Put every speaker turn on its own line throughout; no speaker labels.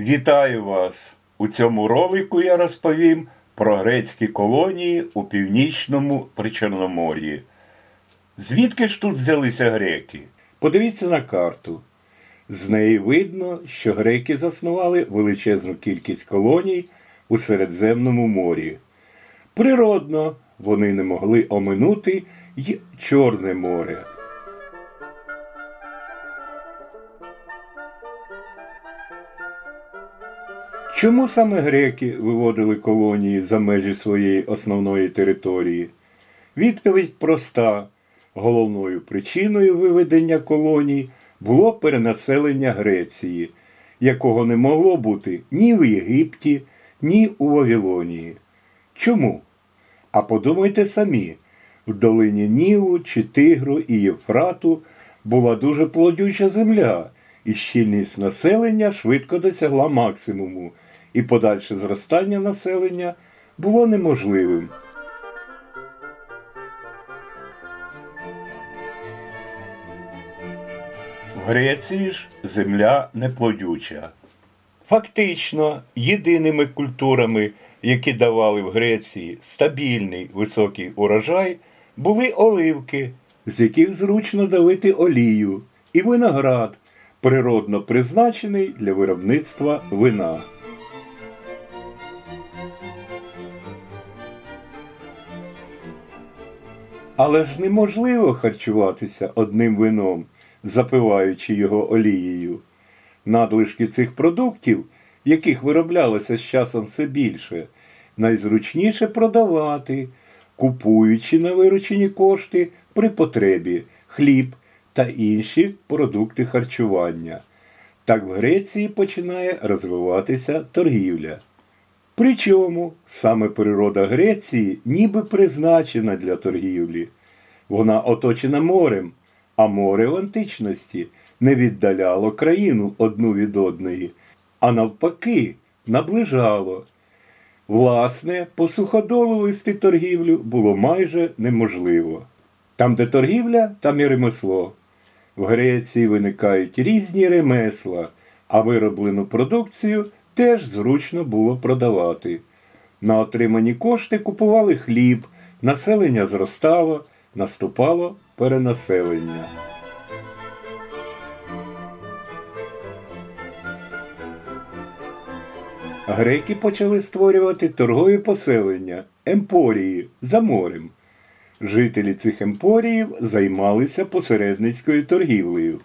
Вітаю вас! У цьому ролику я розповім про грецькі колонії у північному Причорномор'ї. Звідки ж тут взялися греки? Подивіться на карту. З неї видно, що греки заснували величезну кількість колоній у Середземному морі. Природно, вони не могли оминути й Чорне море. Чому саме греки виводили колонії за межі своєї основної території? Відповідь проста. Головною причиною виведення колоній було перенаселення Греції, якого не могло бути ні в Єгипті, ні у Вавилонії. Чому? А подумайте самі, в долині Нілу чи Тигру і Євфрату була дуже плодюча земля, і щільність населення швидко досягла максимуму, і подальше зростання населення було неможливим. В Греції ж земля неплодюча. Фактично, єдиними культурами, які давали в Греції стабільний високий урожай, були оливки, з яких зручно давити олію, і виноград, природно призначений для виробництва вина. Але ж неможливо харчуватися одним вином, запиваючи його олією. Надлишки цих продуктів, яких вироблялося з часом все більше, найзручніше продавати, купуючи на виручені кошти при потребі хліб та інші продукти харчування. Так в Греції починає розвиватися торгівля. Причому саме природа Греції ніби призначена для торгівлі. Вона оточена морем, а море в античності не віддаляло країну одну від одної, а навпаки, наближало. Власне, по суходолу вести торгівлю було майже неможливо. Там, де торгівля, там і ремесло. В Греції виникають різні ремесла, а вироблену продукцію теж зручно було продавати. На отримані кошти купували хліб, населення зростало, наступало перенаселення. Греки почали створювати торгові поселення, емпорії за морем. Жителі цих емпоріїв займалися посередницькою торгівлею.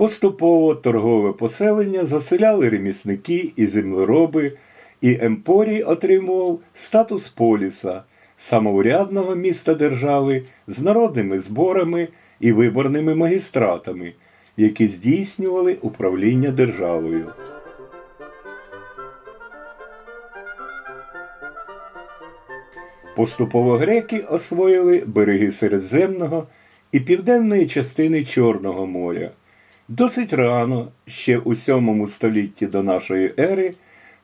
Поступово торгове поселення заселяли ремісники і землероби, і емпорій отримував статус поліса, самоурядного міста держави з народними зборами і виборними магістратами, які здійснювали управління державою. Поступово греки освоїли береги Середземного і південної частини Чорного моря. Досить рано, ще у 7 столітті до нашої ери,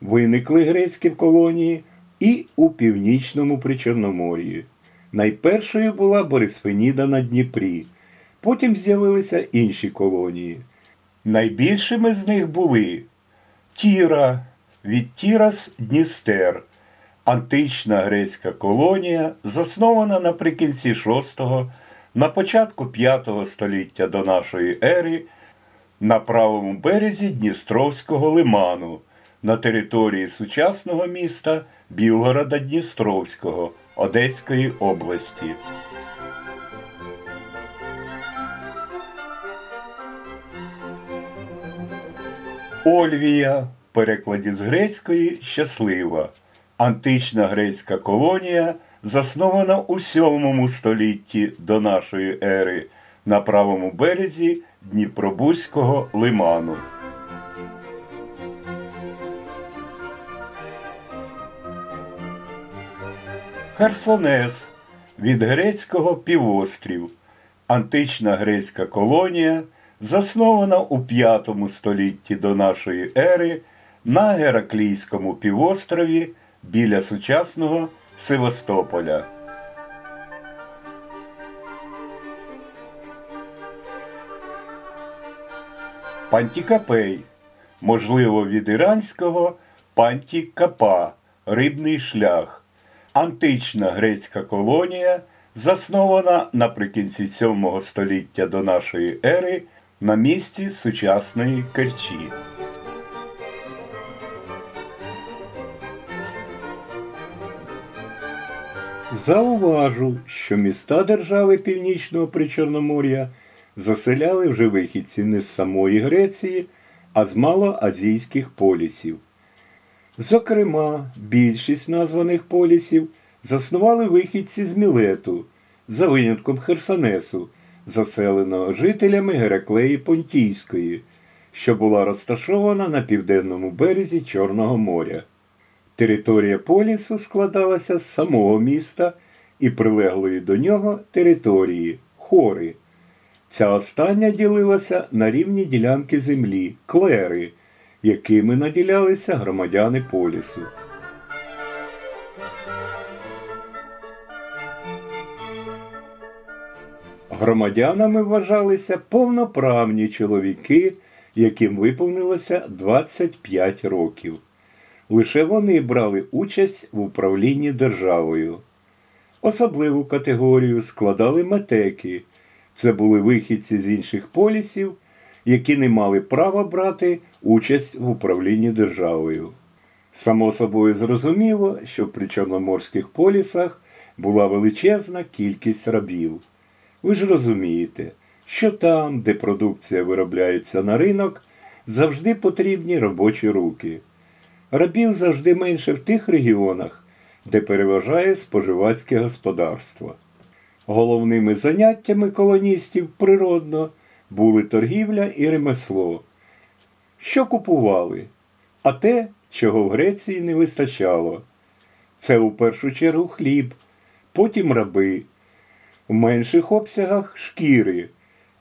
виникли грецькі колонії і у північному Причорномор'ї. Найпершою була Борисфеніда на Дніпрі, потім з'явилися інші колонії. Найбільшими з них були Тіра, від Тірас Дністер, антична грецька колонія, заснована наприкінці 6-го, на початку 5-го століття до нашої ери на правому березі Дністровського лиману на території сучасного міста Білгорода Дністровського Одеської області. Ольвія в перекладі з грецької щаслива. Антична грецька колонія, заснована у 7 столітті до нашої ери на правому березі Дніпробузького лиману. Херсонес від грецького півострів. Антична грецька колонія, заснована у 5 столітті до нашої ери на Гераклійському півострові біля сучасного Севастополя. Пантікапей можливо, від іранського панті капа рибний шлях. Антична грецька колонія, заснована наприкінці 7 століття до нашої ери на місці сучасної Керчі. Зауважу, що міста держави Північного Причорномор'я заселяли вже вихідці не з самої Греції, а з малоазійських полісів. Зокрема, більшість названих полісів заснували вихідці з Мілету, за винятком Херсонесу, заселеного жителями Гераклеї Понтійської, що була розташована на південному березі Чорного моря. Територія полісу складалася з самого міста і прилеглої до нього території хори. Ця остання ділилася на рівні ділянки землі клери, якими наділялися громадяни полісу. Громадянами вважалися повноправні чоловіки, яким виповнилося 25 років. Лише вони брали участь в управлінні державою. Особливу категорію складали метеки. Це були вихідці з інших полісів, які не мали права брати участь в управлінні державою. Само собою зрозуміло, що в причорноморських полісах була величезна кількість рабів. Ви ж розумієте, що там, де продукція виробляється на ринок, завжди потрібні робочі руки. Рабів завжди менше в тих регіонах, де переважає споживацьке господарство. Головними заняттями колоністів природно були торгівля і ремесло. Що купували? А те, чого в Греції не вистачало. Це у першу чергу хліб, потім раби, в менших обсягах шкіри.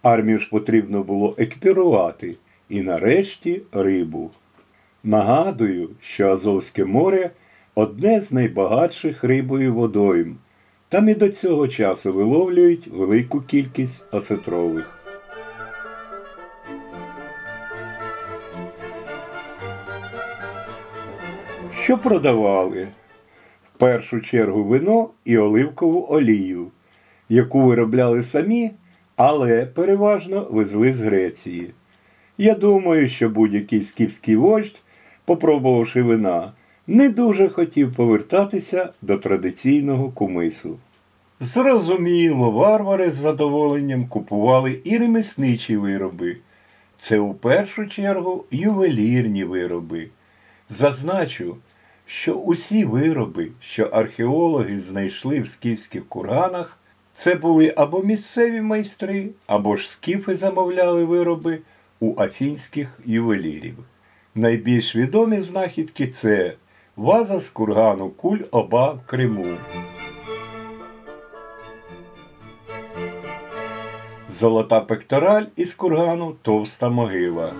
Армію ж потрібно було екіпірувати і нарешті рибу. Нагадую, що Азовське море одне з найбагатших рибою водойм. Там і до цього часу виловлюють велику кількість осетрових. Що продавали? В першу чергу вино і оливкову олію, яку виробляли самі, але переважно везли з Греції. Я думаю, що будь-який скіфський вождь, попробувавши вина, не дуже хотів повертатися до традиційного кумису. Зрозуміло, варвари з задоволенням купували і ремісничі вироби. Це у першу чергу ювелірні вироби. Зазначу, що усі вироби, що археологи знайшли в скіфських курганах, це були або місцеві майстри, або ж скіфи замовляли вироби у афінських ювелірів. Найбільш відомі знахідки це ваза з кургану куль оба в Криму. Золота пектораль із кургану товста могила.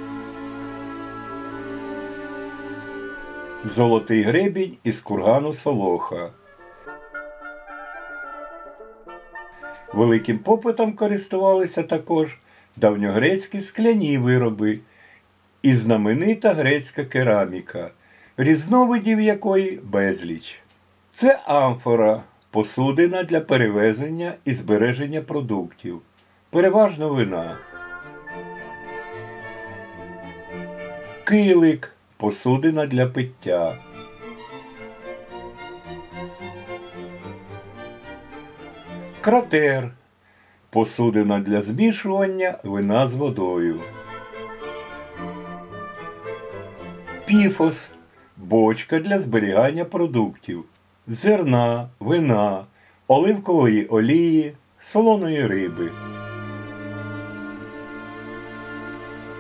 Золотий гребінь із кургану Солоха. Великим попитом користувалися також давньогрецькі скляні вироби і знаменита грецька кераміка, різновидів якої безліч. Це амфора, посудина для перевезення і збереження продуктів, переважно вина. Килик посудина для пиття. Кратер посудина для змішування вина з водою. Піфос бочка для зберігання продуктів, зерна, вина, оливкової олії, солоної риби.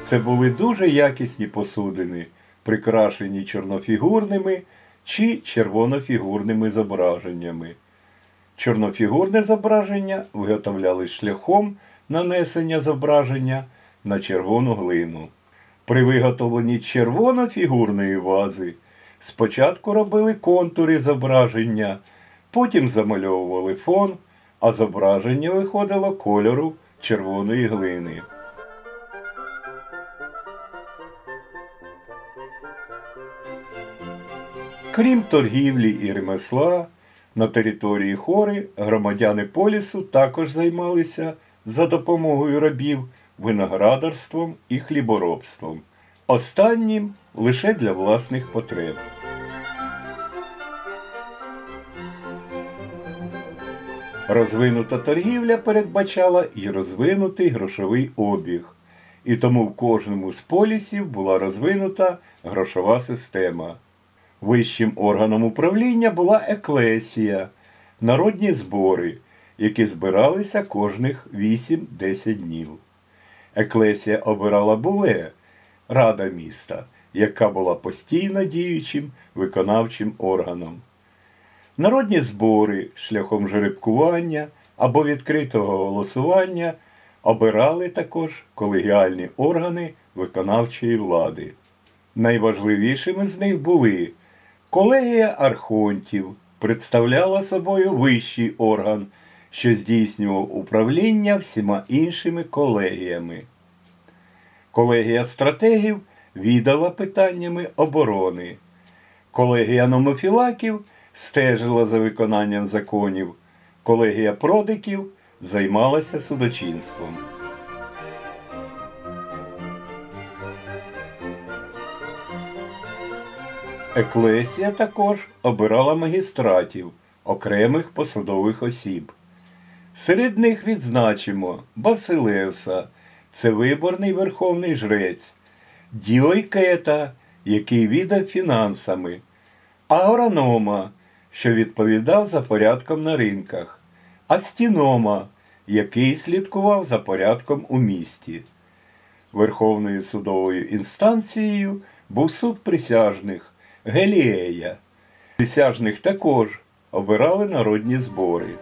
Це були дуже якісні посудини, прикрашені чорнофігурними чи червонофігурними зображеннями. Чорнофігурне зображення виготовляли шляхом нанесення зображення на червону глину. При виготовленні червонофігурної вази спочатку робили контури зображення, потім замальовували фон, а зображення виходило кольору червоної глини. Крім торгівлі і ремесла, на території хори громадяни полісу також займалися за допомогою рабів виноградарством і хліборобством, останнім лише для власних потреб. Розвинута торгівля передбачала і розвинутий грошовий обіг, і тому в кожному з полісів була розвинута грошова система. Вищим органом управління була еклесія, народні збори, які збиралися кожних 8-10 днів. Еклесія обирала буле, рада міста, яка була постійно діючим виконавчим органом. Народні збори шляхом жеребкування або відкритого голосування обирали також колегіальні органи виконавчої влади. Найважливішими з них були колегія архонтів, представляла собою вищий орган, що здійснював управління всіма іншими колегіями. Колегія стратегів віддала питаннями оборони. Колегія номофілаків стежила за виконанням законів. Колегія продиків займалася судочинством. Еклесія також обирала магістратів, окремих посадових осіб. Серед них відзначимо Басилевса, це виборний верховний жрець, Діойкета, який віддав фінансами, агронома, що відповідав за порядком на ринках, астінома, який слідкував за порядком у місті. Верховною судовою інстанцією був суд присяжних Гелієя. Присяжних також обирали народні збори.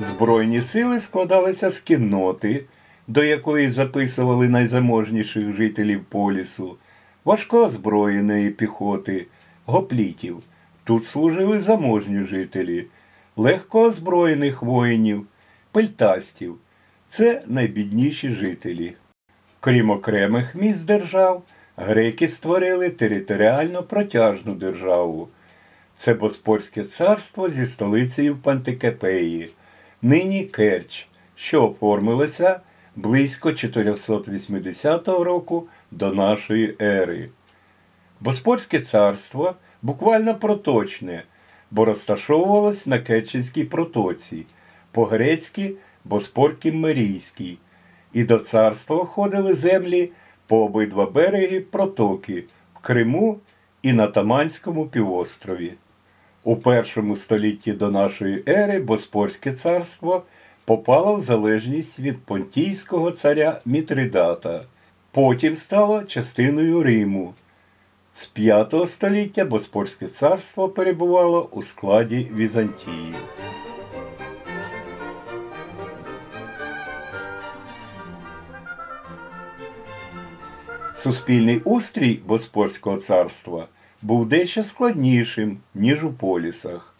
Збройні сили складалися з кінноти, до якої записували найзаможніших жителів полісу, важкоозброєної піхоти, гоплітів. Тут служили заможні жителі, легкоозброєних воїнів, пельтастів. Це найбідніші жителі. Крім окремих міст держав, греки створили територіально протяжну державу. Це Боспорське царство зі столицею в Пантикепеї, нині Керч, що оформилося близько 480 року до нашої ери. Боспорське царство буквально проточне, бо розташовувалось на Керченській протоці, по-грецьки Боспор Кіммерійський, і до царства входили землі по обидва береги протоки в Криму і на Таманському півострові. У першому столітті до нашої ери Боспорське царство попало в залежність від понтійського царя Мітридата, потім стало частиною Риму. З 5 століття Боспорське царство перебувало у складі Візантії. Суспільний устрій Боспорського царства був дещо складнішим, ніж у полісах.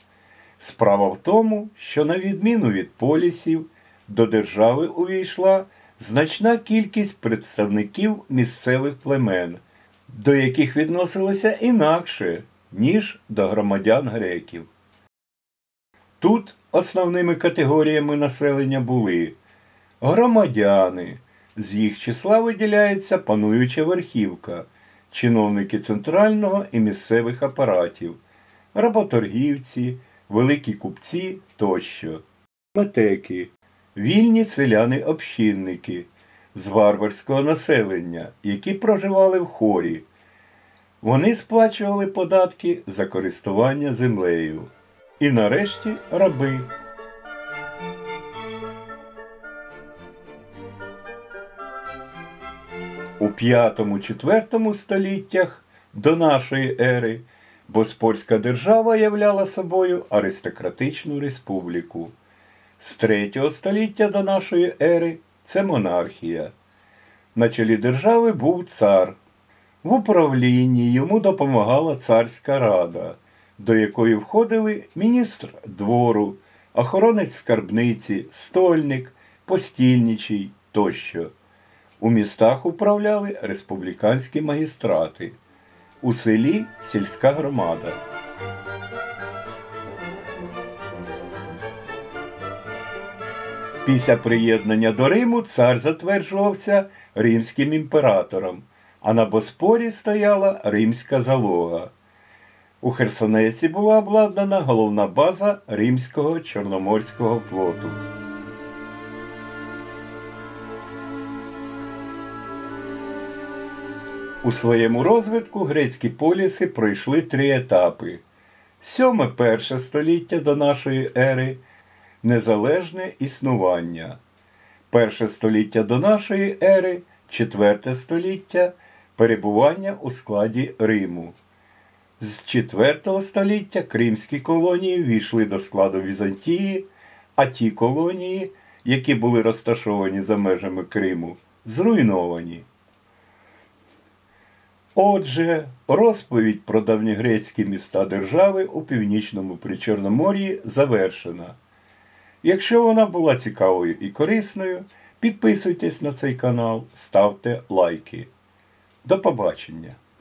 Справа в тому, що, на відміну від полісів, до держави увійшла значна кількість представників місцевих племен, до яких відносилося інакше, ніж до громадян греків. Тут основними категоріями населення були громадяни, з їх числа виділяється пануюча верхівка, чиновники центрального і місцевих апаратів, работоргівці, великі купці тощо, метеки, вільні селяни-общинники з варварського населення, які проживали в хорі. Вони сплачували податки за користування землею. І нарешті раби. У V-IV століттях до нашої ери Боспорська держава являла собою аристократичну республіку. З 3 століття до нашої ери це монархія. На чолі держави був цар. В управлінні йому допомагала царська рада, до якої входили міністр двору, охоронець скарбниці, стольник, постільничий тощо. У містах управляли республіканські магістрати, у селі сільська громада. Після приєднання до Риму цар затверджувався римським імператором, а на Боспорі стояла римська залога. У Херсонесі була обладнана головна база Римського Чорноморського флоту. У своєму розвитку грецькі поліси пройшли три етапи: сьоме перше століття до нашої ери незалежне існування, перше століття до нашої ери, четверте століття перебування у складі Риму. З 4 століття кримські колонії війшли до складу Візантії, а ті колонії, які були розташовані за межами Криму, зруйновані. Отже, розповідь про давньогрецькі міста держави у північному Причорномор'ї завершена. Якщо вона була цікавою і корисною, підписуйтесь на цей канал, ставте лайки. До побачення!